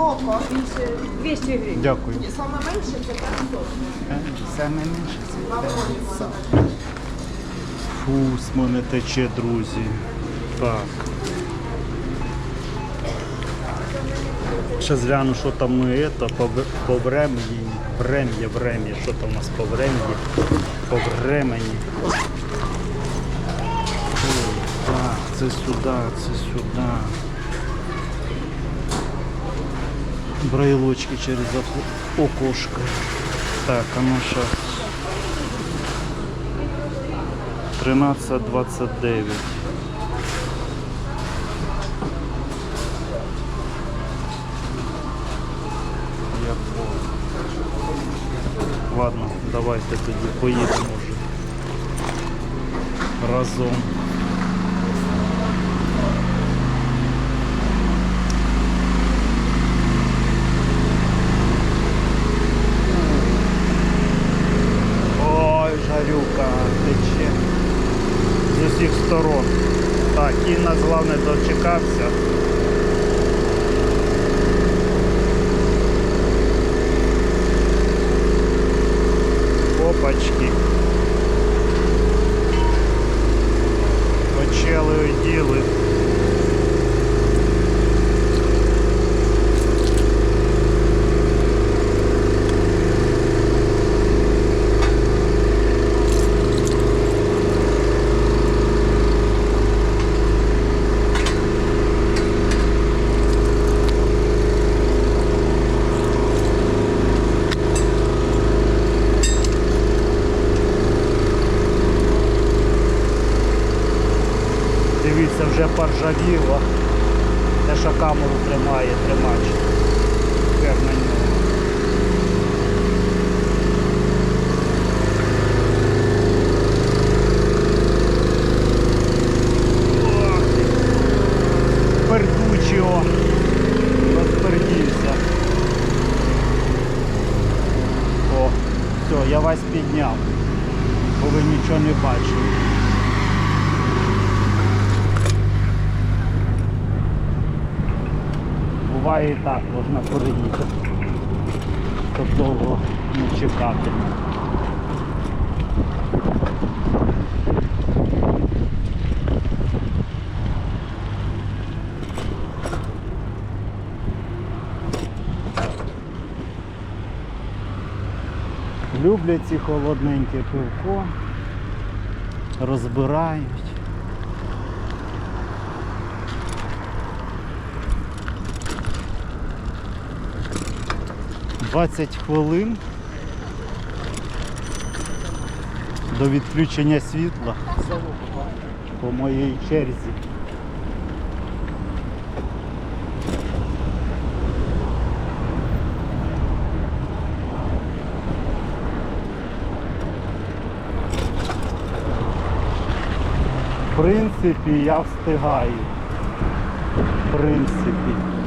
Коко. 200 гривень. Дякую. Саме менше це 500. Е, Саме менше це 500. Фу, з мене тече, друзі. Так. Ще згляну, що там ми это, по, по времені. Врем'я, врем'я. Що там у нас по врем'ї? По времені. Ой, Так, це сюди, це сюди. Брайлочки через окошко. Так, а ну сейчас. 13.29. Я понял. Ладно, давайте тоді поїдемо вже. Разом. Ой, жарюка тече з усіх сторон. Так, і нас головне дочекався. Опачки. Вже. Те, що камеру тримає, тримач. Тепер на нього. Ох ти. Пердучий о. Розпердівся. О, все, я вас підняв, бо ви нічого не бачили. Буває і так, можна переїхати. Щоб довго не чекати. Люблять ці холодненьке пивко, розбирають. Двадцять хвилин до відключення світла по моїй черзі. В принципі, я встигаю. В принципі.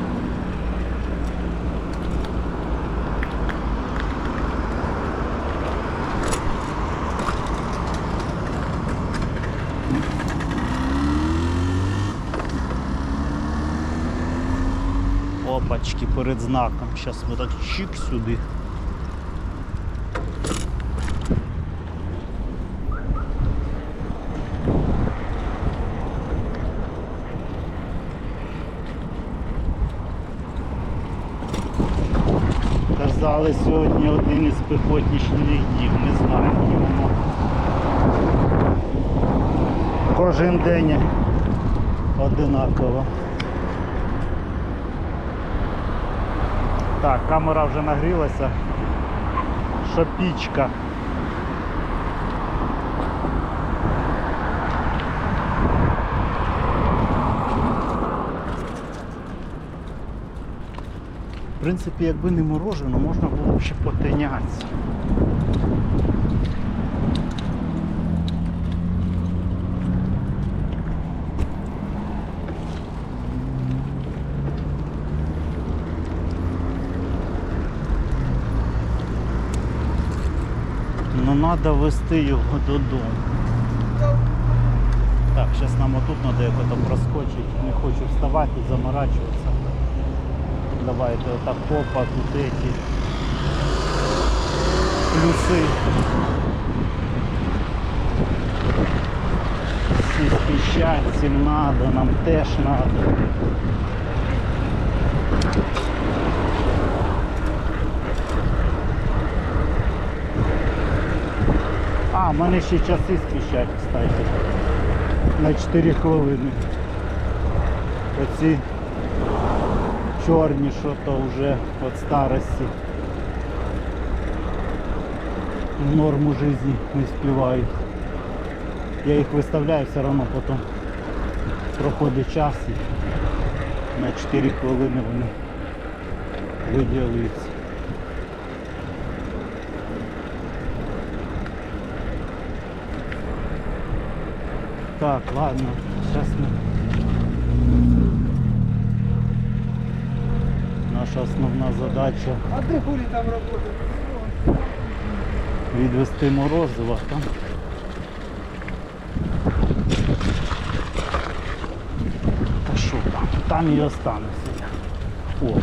Опачки перед знаком. Зараз ми так чик сюди. Казали сьогодні один із піхотнішніх днів, не знаю, воно. Кожен день одинаково. Так, камера вже нагрілася. Що. В принципі, якби не морожено, можна було б ще потинятися. Ну треба вести його додому. Так, зараз нам отут треба якось проскочити. Не хочу вставати, заморачуватися. Давайте отак попа, тут эти плюси. Всі спіщать, всім надо, нам теж надо. А, в мене ще часи спіщать, кстати. На 4 хвилини. Оці чорні, що то вже від старості. В норму житті не співають. Я їх виставляю, все одно потім проходить час на 4 хвилини вони виділюються. Так, ладно, сейчас. Наша основна задача А ты хули там работаешь? відвести морозиво там. Та що там? Там і остануся. О,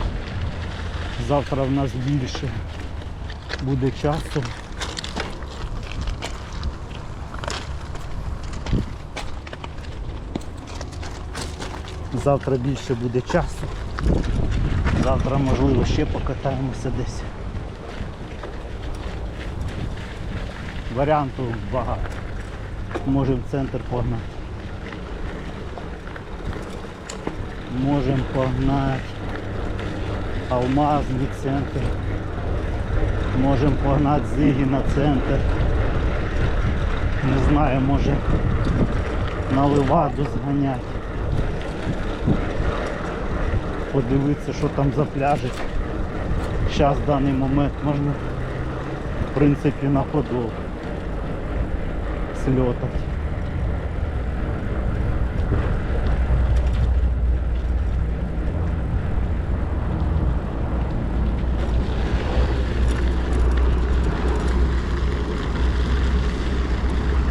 завтра в нас більше буде часу. Завтра більше буде часу. Завтра можливо ще покатаємося десь. Варіантів багато. Можемо в центр погнати. Можемо погнати Алмазний центр. Можемо погнати Зиги на центр. Не знаю, може на Леваду зганяти. Подивитися, що там за пляжі. Зараз в даний момент можна в принципі на подол сльотати.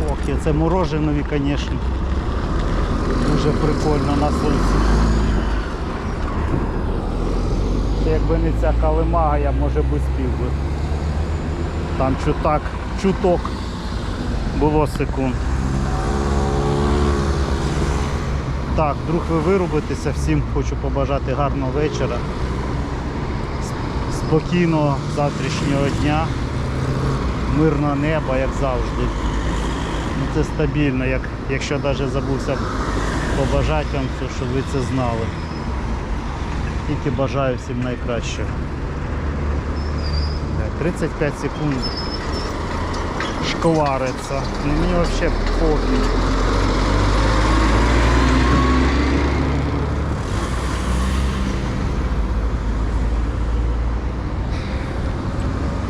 Ох, це мороженові, звісно. Дуже прикольно на сонці. Це якби не ця калимага, я може би спів би. Там чутак, чуток було секунд. Так, друг ви вирубитеся, всім хочу побажати гарного вечора. Спокійного завтрашнього дня, мирного неба, як завжди. Ну, Це стабільно, як, якщо навіть забувся побажати вам, то щоб ви це знали. Тільки бажаю всім найкращого. 35 секунд шквариться. Ну, мені взагалі пофіг.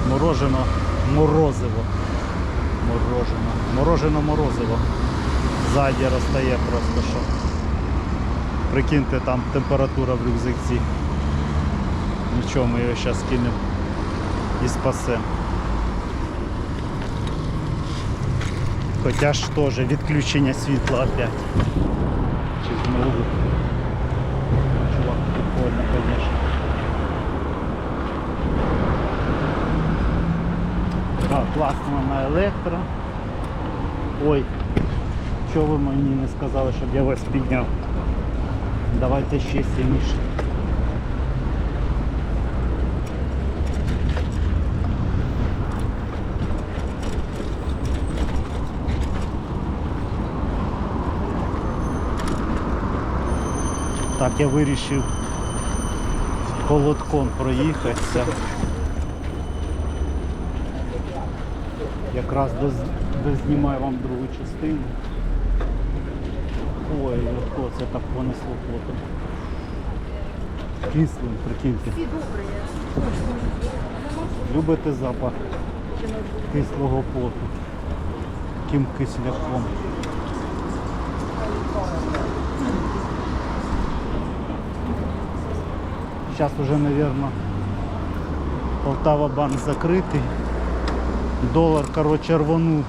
Морожено морозиво. Морожено. Морожено морозиво. Ззаді розтає просто що. Прикиньте, там температура в рюкзакці. Нічого, ми його зараз кинемо і спасемо. Хоча ж теж відключення світла опять. Чи знову. Чувак, прикольно, конечно. Так, класно на електро. Ой, чого ви мені не сказали, щоб я вас підняв? Давайте ще сильніше. Так, я вирішив холодком проїхатися. Якраз доз- дознімаю вам другу частину. Ой, легко це так понесло потом. Кислим, прикиньте. Любите запах кислого поту? Таким кисляком. Сейчас уже, наверное, Полтава банк закрытый. Долар, короче, рванув.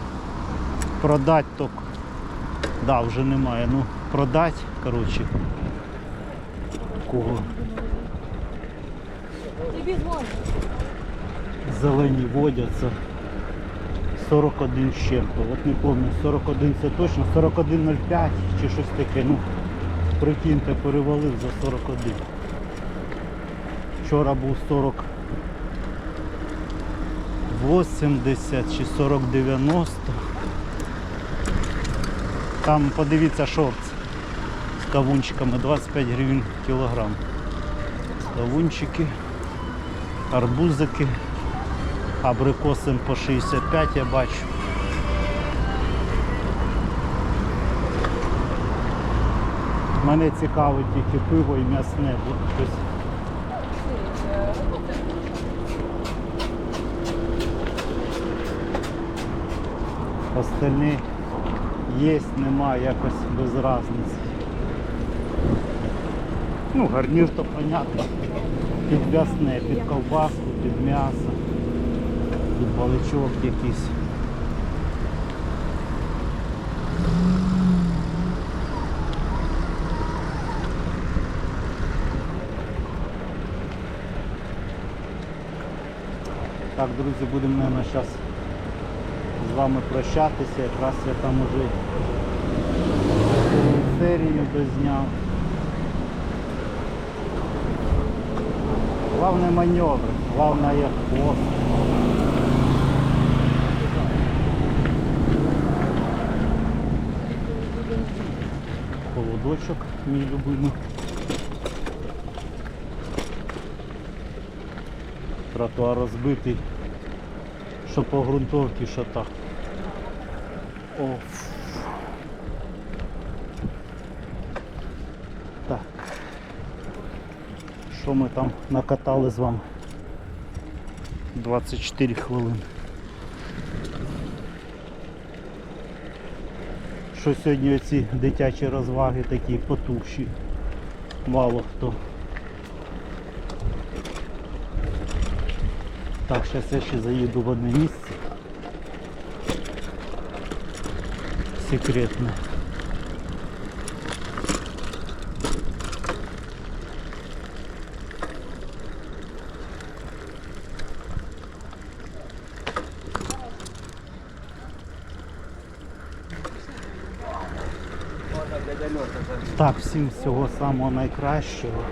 Продать только. Да, вже немає. Ну, продать, короче. Кого? Зелені водяться. 41 з чим-то. От не пам'ятаю, 41 це точно, 41,05 чи щось таке. Ну, прикиньте, перевалив за 41. Вчора був 40 80 чи 40-90. Там подивіться шорт з кавунчиками 25 гривень кілограм. Кавунчики, арбузики, абрикоси по 65 я бачу. Мене цікавить тільки пиво і м'ясне, щось Остальні є, нема, якось без разниці. Ну, гарнір то понятно. Під м'ясне, під ковбаску, під м'ясо, під баличок якийсь. Так, друзі, будемо, зараз з вами прощатися. Якраз я там уже серію дозняв. Главное маневр, главное хвост. Холодочок мій любимий. Тротуар розбитий, що по ґрунтовці, що так. О. Так. Що ми там накатали з вами? 24 хвилини. Що сьогодні ці дитячі розваги такі потухші. Мало хто. Так, зараз я ще заїду в одне місце. Секретне. Так, всім всього самого найкращого.